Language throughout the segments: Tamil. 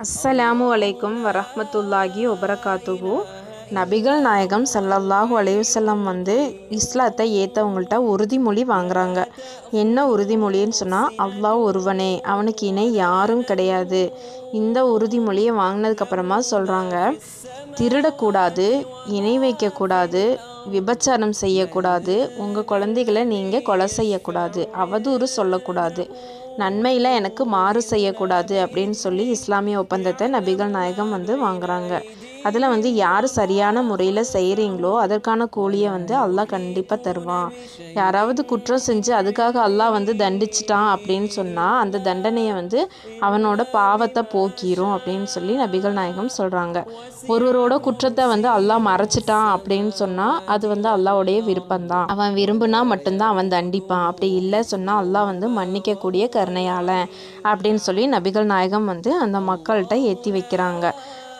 அஸ்ஸலாமு அலைக்கும் வரஹமத்துல்லாஹி ஒபரகாத்துகு நபிகள் நாயகம் சல்லல்லாஹு அலையுசல்லம் வந்து இஸ்லாத்தை ஏற்றவங்கள்ட்ட உறுதிமொழி வாங்குறாங்க என்ன உறுதிமொழின்னு சொன்னால் அல்லாஹ் ஒருவனே அவனுக்கு இணை யாரும் கிடையாது இந்த உறுதிமொழியை வாங்கினதுக்கப்புறமா சொல்கிறாங்க திருடக்கூடாது இணை வைக்கக்கூடாது விபச்சாரம் செய்யக்கூடாது. உங்கள் குழந்தைகளை நீங்கள் கொலை செய்யக்கூடாது. அவதூறு சொல்லக்கூடாது. நன்மையில் எனக்கு மாறு செய்யக்கூடாது அப்படின்னு சொல்லி இஸ்லாமிய ஒப்பந்தத்தை நபிகள் நாயகம் வந்து வாங்குறாங்க. அதில் வந்து யார் சரியான முறையில் செய்கிறீங்களோ அதற்கான கூலியை வந்து அல்லாஹ் கண்டிப்பாக தருவான். யாராவது குற்றம் செஞ்சு அதுக்காக அல்லாஹ் வந்து தண்டிச்சிட்டான் அப்படின்னு சொன்னால் அந்த தண்டனையை வந்து அவனோட பாவத்தை போக்கிரும் அப்படின்னு சொல்லி நபிகள் நாயகம் சொல்கிறாங்க ஒருவரோட குற்றத்தை வந்து அல்லாஹ் மறைச்சிட்டான் அப்படின்னு சொன்னால் அது வந்து அல்லாவுடைய விருப்பம்தான். அவன் விரும்புனா மட்டும்தான் அவன் தண்டிப்பான். அப்படி இல்லை சொன்னால் அல்லாஹ் வந்து மன்னிக்கக்கூடிய கருணையாளன் அப்படின்னு சொல்லி நபிகள் நாயகம் வந்து அந்த மக்கள்கிட்ட ஏற்றி வைக்கிறாங்க.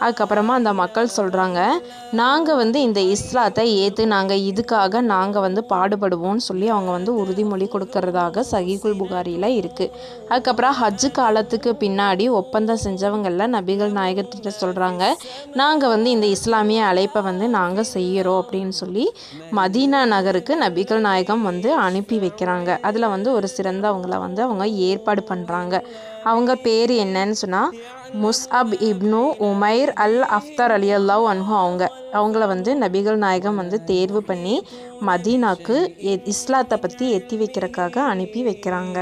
அதுக்கப்புறமா அந்த மக்கள் சொல்கிறாங்க நாங்கள் வந்து இந்த இஸ்லாத்தை ஏற்று நாங்கள் இதுக்காக நாங்கள் வந்து பாடுபடுவோம்னு சொல்லி அவங்க வந்து உறுதிமொழி கொடுக்கறதாக சகிகுல் புகாரியில் இருக்குது அதுக்கப்புறம் ஹஜ்ஜு காலத்துக்கு பின்னாடி ஒப்பந்தம் செஞ்சவங்களில் நபிகள் நாயகத்திட்ட சொல்கிறாங்க நாங்கள் வந்து இந்த இஸ்லாமிய அழைப்பை வந்து நாங்கள் செய்கிறோம் அப்படின்னு சொல்லி மதீனா நகருக்கு நபிகள் நாயகம் வந்து அனுப்பி வைக்கிறாங்க. அதில் வந்து ஒரு சிறந்தவங்கள வந்து அவங்க ஏற்பாடு பண்ணுறாங்க அவங்க பேர் என்னன்னு சொன்னால் முஸ்அப் இப்னு உமைர் அல் அஃப்தார் அலி அல்லாஹ் அன்ஹு அவங்க அவங்கள வந்து நபிகள் நாயகம் வந்து தேர்வு பண்ணி மதீனாக்கு எ இஸ்லாத்தை பற்றி எத்தி வைக்கிறக்காக அனுப்பி வைக்கிறாங்க.